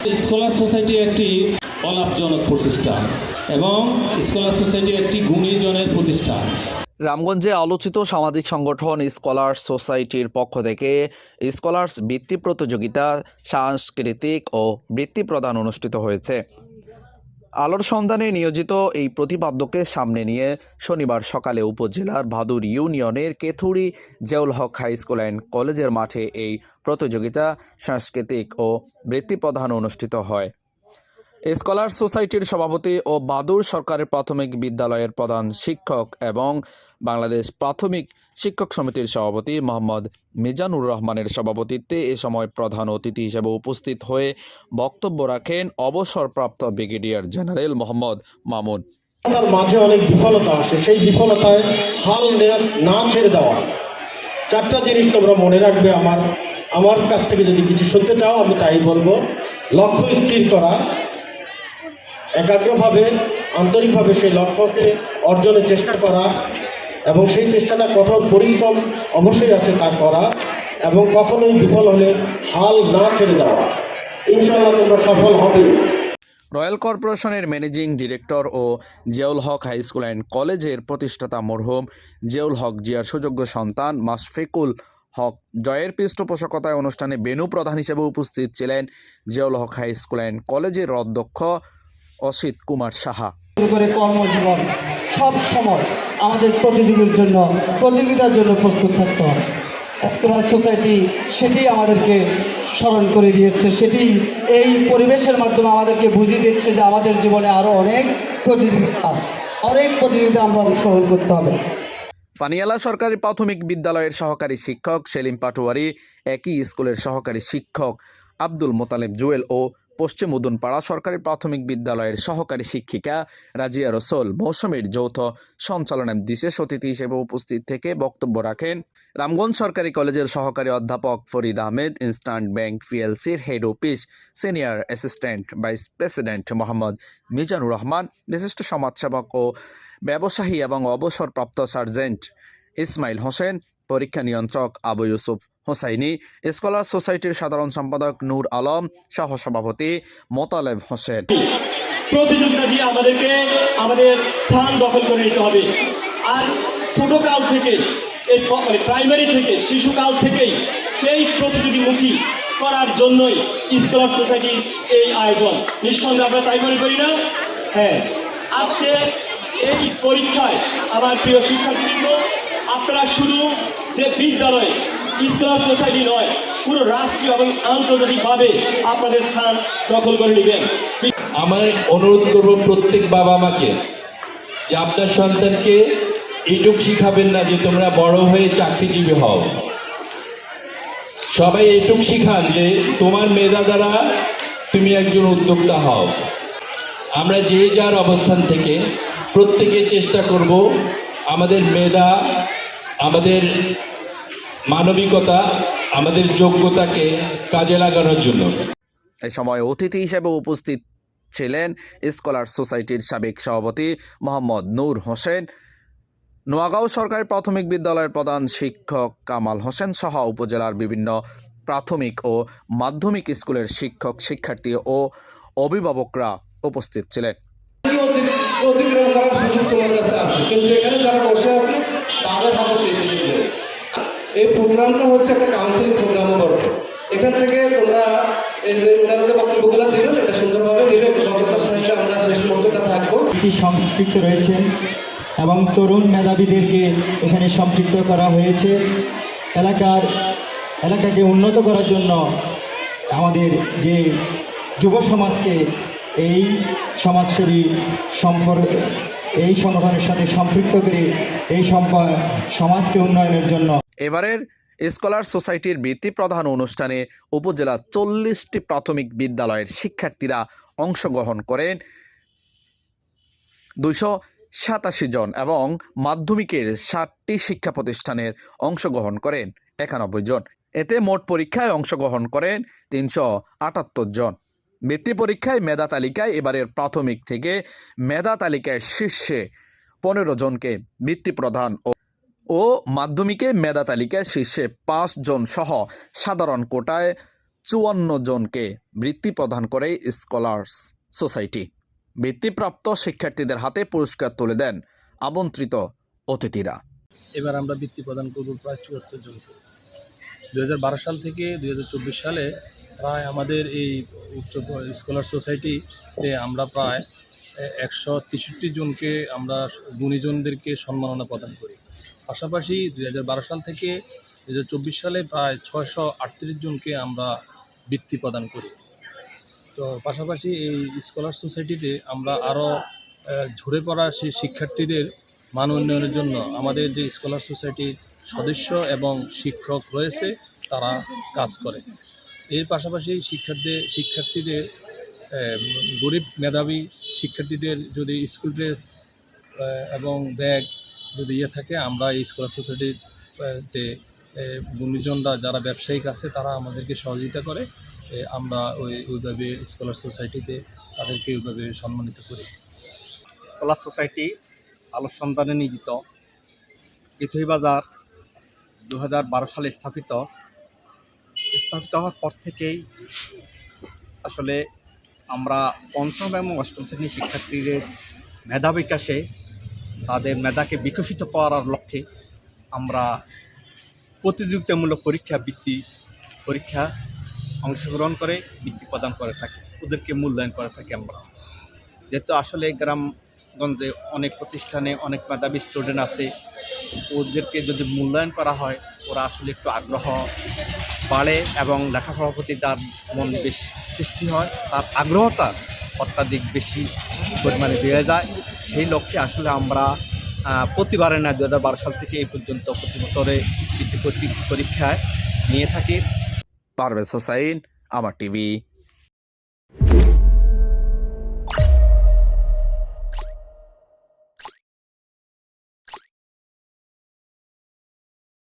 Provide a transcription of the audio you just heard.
Scholar society একটি অলাভজনক প্রতিষ্ঠান এবং স্কলার সোসাইটি একটি গুণীজনের প্রতিষ্ঠান। রামগঞ্জে আলোচিত সামাজিক সংগঠন স্কলার সোসাইটির পক্ষ থেকে স্কলার্স বৃত্তি প্রতিযোগিতা, সাংস্কৃতিক ও বৃত্তি প্রদান অনুষ্ঠিত হয়েছে। আলোর সন্ধানে নিয়োজিত এই প্রতিপাদ্যকে সামনে নিয়ে শনিবার সকালে উপজেলার ভাদুর ইউনিয়নের Kethuri Jeul Haque high school and কলেজের মাঠে এই প্রতিযোগিতা, সাংস্কৃতিক ও বৃত্তি প্রদান অনুষ্ঠিত হয়। স্কলার সোসাইটির সভাপতি ও বাদুর সরকারি প্রাথমিক বিদ্যালয়ের প্রধান শিক্ষক এবং বাংলাদেশ প্রাথমিক শিক্ষক সমিতির সভাপতি মোহাম্মদ মিজানুর রহমানের সভাপতিত্বে এ সময় প্রধান অতিথি হিসেবে উপস্থিত হয়ে বক্তব্য রাখেন অবসরপ্রাপ্ত ব্রিগেডিয়ার জেনারেল মোহাম্মদ মামুন। মাঝে অনেক বিফলতা আসে। সেই বিফলতায় হাল না ছেড়ে দেওয়া। চারটা জিনিস তোমরা মনে রাখবে আমার আমার কাছ থেকে যদি কিছু শুনতে চাও, আমি তাই বলব, লক্ষ্য স্থির করা। একাগ্রভাবে, আন্তরিকভাবে সেই লক্ষ্যকে অর্জনের চেষ্টা করা এবং সেই চেষ্টাটা কঠোর পরিশ্রম অবশ্যই আছে তা করা এবং কখনোই বিফল হলে হাল না ছেড়ে দেওয়া। ইনশাআল্লাহ তোমরা সফল হবে। রয়্যাল কর্পোরেশনের managing director O Ziaul Haque high school and কলেজের প্রতিষ্ঠাতা মরহুম জিয়াউল হক জিয়ার সুযোগ্য সন্তান মাশফিকুল হক। জয়ের পৃষ্ঠপোষকতায় অনুষ্ঠানে বেনু প্রধান হিসেবে উপস্থিত ছিলেন Ziaul Haque high school and কলেজের অধ্যক্ষ অসিত কুমার সাহা। করে কর্মজীবন, সব সময় আমাদের প্রতিযোগীর জন্য, প্রতিযোগিতার জন্য প্রস্তুত থাকতে হবে স্কলার সোসাইটি সেটি আমাদেরকে স্মরণ করে দিয়েছে, সেটি এই পরিবেশের মাধ্যমে আমাদেরকে বুঝিয়ে দিচ্ছে যে আমাদের জীবনে আরও অনেক প্রতিযোগিতা অনেক প্রতিযোগিতা আমরা অংশগ্রহণ করতে হবে। পানিয়ালা সরকারি প্রাথমিক বিদ্যালয়ের সহকারী শিক্ষক সেলিম পাটোয়ারি, একই স্কুলের সহকারী শিক্ষক আব্দুল মোতালেব জুয়েল ও পশ্চিম উদনপাড়া সরকারি প্রাথমিক বিদ্যালয়ের সহকারী শিক্ষিকা রাজিয়া রসোল মৌসুমীর যৌথ সঞ্চালনায় বিশেষ অতিথি হিসেবে উপস্থিত থেকে বক্তব্য রাখেন রামগঞ্জ সরকারি কলেজের সহকারী অধ্যাপক Farid Ahmed instant bank পিএলসির head office senior assistant vice president Mohammad Mizanur Rahman, বিশিষ্ট সমাজসেবক ও ব্যবসায়ী এবং অবসরপ্রাপ্ত সার্জেন্ট ইসমাইল হোসেন পরীক্ষা নিয়ন্ত্রক আবু ইউসুফ হোসাইনি, স্কলার সোসাইটির সাধারণ সম্পাদক নূর আলম, সহ সভাপতি মোতালেব হোসেন। প্রতিযোগিতা দিয়ে আমাদেরকে আমাদের স্থান দখল করে নিতে হবে। আর ছোটকাল থেকে এই প- মানে প্রাইমারি থেকে, শিশুকাল থেকেই সেই প্রতিযোগীমুখী করার জন্যই স্কলার সোসাইটির এই আয়োজন। নিঃসন্দেহে আমরা তাই মনে করি না? হ্যাঁ। আজকে এই পরীক্ষায় আমার প্রিয় শিক্ষার্থীবৃন্দ আপনারা শুধু যে বিদ্যালয়ে স্কলার সোসাইটি নয়, পুরো রাষ্ট্রীয় এবং আন্তর্জাতিকভাবে আপনাদের স্থান দখল করে নেবেন। আমার অনুরোধ করব প্রত্যেক বাবা মাকে যে আপনার সন্তানকে এইটুক শিখাবেন না যে তোমরা বড় হয়ে চাকরিজীবী হও। সবাই এটুক শিখান যে তোমার মেধা দ্বারা তুমি একজন উদ্যোক্তা হও। আমরা যে যার অবস্থান থেকে প্রত্যেকে চেষ্টা করব আমাদের মেধা আমাদের মানবিকতা আমাদের যোগ্যতাকে কাজে লাগানোর জন্য। এই সময় অতিথি হিসেবে উপস্থিত ছিলেন স্কলার সোসাইটির সাবেক সভাপতি মোহাম্মদ নূর হোসেন। নোয়াগাঁও সরকারি প্রাথমিক বিদ্যালয়ের প্রধান শিক্ষক কামাল হোসেন সহ উপজেলার বিভিন্ন প্রাথমিক ও মাধ্যমিক স্কুলের শিক্ষক শিক্ষার্থী ও অভিভাবকরা উপস্থিত ছিলেন। অতিক্রম করার সুযোগ তোমার কাছে আছে। কিন্তু এখানে যারা বসে আছে তাদের হাতে সেই সুযোগ নেই। এই প্রোগ্রামটা হচ্ছে একটা কাউন্সিলিং প্রোগ্রামও বটে। এখান থেকে তোমরা এই যে ওনারা যে বক্তব্যগুলো দিলেন এটা সুন্দরভাবে নিলে বক্তব্যের সহিত আমরা শেষ মুহূর্তটা থাকব। কি সম্পৃক্ত রয়েছেন এবং তরুণ মেধাবীদেরকে এখানে সম্পৃক্ত করা হয়েছে। এলাকার, এলাকাকে উন্নত করার জন্য আমাদের যে যুব সমাজকে এই সমাজসেবী সম্পর্ক এই সংগঠনের সাথে সম্পৃক্ত করে এই সমাজকে উন্নয়নের জন্য। এবারের স্কলার সোসাইটির বৃত্তি প্রধান অনুষ্ঠানে উপজেলার চল্লিশটি প্রাথমিক বিদ্যালয়ের শিক্ষার্থীরা অংশগ্রহণ করেন দুইশো সাতাশি জন এবং মাধ্যমিকের ষাটটি শিক্ষা প্রতিষ্ঠানের অংশগ্রহণ করেন একানব্বই জন। এতে মোট পরীক্ষায় অংশগ্রহণ করেন তিনশো আটাত্তর জন। বৃত্তি পরীক্ষায় মেধা তালিকায় এবারের প্রাথমিক থেকে মেধা তালিকায় শীর্ষে পনেরো জনকে বৃত্তি প্রদান ও মাধ্যমিকে মেধা তালিকায় শীর্ষে পাঁচ জন সহ সাধারণ কোটায় চুয়ান্ন জনকে বৃত্তি প্রদান করে স্কলার্স সোসাইটি। বৃত্তিপ্রাপ্ত শিক্ষার্থীদের হাতে পুরস্কার তুলে দেন আমন্ত্রিত অতিথিরা। এবার আমরা বৃত্তি প্রদান করব প্রায় চুয়াত্তর জনকে। দুই হাজার বারো সাল থেকে দুই হাজার চব্বিশ সালে প্রায় আমাদের এই উক্ত স্কলার সোসাইটিতে আমরা প্রায় একশো তেষট্টি জনকে আমরা গুণীজনদেরকে সম্মাননা প্রদান করি। পাশাপাশি দু হাজার বারো সাল থেকে দু হাজার চব্বিশ সালে প্রায় ছয়শো আটত্রিশ জনকে আমরা বৃত্তি প্রদান করি। তো পাশাপাশি এই স্কলার সোসাইটিতে আমরা আরও ঝরে পড়া সেই শিক্ষার্থীদের মান উন্নয়নের জন্য আমাদের যে স্কলার সোসাইটির সদস্য এবং শিক্ষক রয়েছে, তারা কাজ করে। এর পাশাপাশি শিক্ষার্থী শিক্ষার্থীদের গরিব মেধাবী শিক্ষার্থীদের যদি স্কুল ড্রেস এবং ব্যাগ যদি ইয়ে থাকে আমরা এই স্কলার সোসাইটির আহ, তে গুণীজনরা যারা ব্যবসায়িক আছে তারা আমাদেরকে সহযোগিতা করে আমরা ওই ওইভাবে স্কলার সোসাইটিতে তাদেরকে ওইভাবে সম্মানিত করি। স্কলার সোসাইটি আলোর সন্ধানে নিয়োজিত। পৃথিবী বাজার দু সালে স্থাপিত। স্থাপিত হওয়ার পর থেকেই আসলে আমরা পঞ্চম এবং অষ্টম শ্রেণির শিক্ষার্থীদের মেধা বিকাশে, তাদের মেধাকে বিকশিত করার লক্ষ্যে আমরা প্রতিযোগিতামূলক পরীক্ষা, বৃত্তি পরীক্ষা অংশগ্রহণ করে বৃত্তি প্রদান করে থাকি। ওদেরকে মূল্যায়ন করে থাকি আমরা। যেহেতু আসলে গ্রামগঞ্জে অনেক প্রতিষ্ঠানে অনেক মেধাবী স্টুডেন্ট আছে, ওদেরকে যদি মূল্যায়ন করা হয়, ওরা আসলে একটু আগ্রহ বাড়ে এবং লেখাপড়ার প্রতি তার মন বেশ সৃষ্টি হয়, তার আগ্রহটা অত্যাধিক বেশি পরিমাণে বেড়ে যায়। সেই লক্ষ্যে আসলে আমরা প্রতিবারে না দু হাজার বারো সাল থেকে এই পর্যন্ত প্রতি বছরে বৃত্তি পরী- পরীক্ষায় নিয়ে থাকি। পারভেজ হোসাইন, আমার টিভি।